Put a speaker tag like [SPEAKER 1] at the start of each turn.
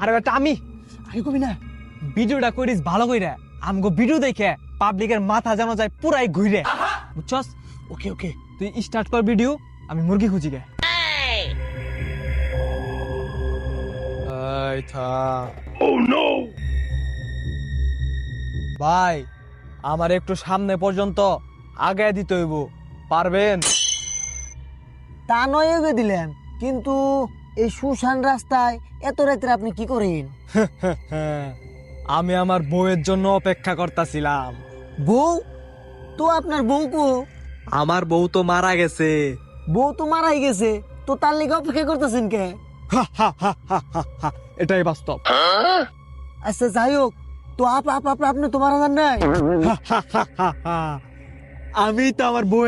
[SPEAKER 1] আরে আমি
[SPEAKER 2] আরে কবি না।
[SPEAKER 1] ভিডিওটা করিস ভালো কইরা। আমগো ভিডিও দেখে পাবলিকের মাথা যেন যায় পুরাই ঘুরে বুঝছস?
[SPEAKER 2] ওকে ওকে
[SPEAKER 1] তুই স্টার্ট কর ভিডিও আমি মুরগি খুঁজি গে। ভাই আমার একটু সামনে পর্যন্ত আগে দিতে হইব। পারবেন?
[SPEAKER 2] তা নয় দিলেন কিন্তু এই সুশান রাস্তায় এত রাত্রে আপনি কি করেন?
[SPEAKER 1] আমি আমার বউয়ের জন্য অপেক্ষা করতেছিলাম।
[SPEAKER 2] বউ? তো আপনার বউ কো?
[SPEAKER 1] আমার বউ তো মারা গেছে।
[SPEAKER 2] বউ তো মারাই গেছে তো তার লিগে অপেক্ষা করতেছেন কে?
[SPEAKER 1] এটাই বাস্তব।
[SPEAKER 2] আচ্ছা যাই হোক তো আপ আপ আপ আপনি তো মারা যান নাই?
[SPEAKER 1] আমি তো আমার বউয়ের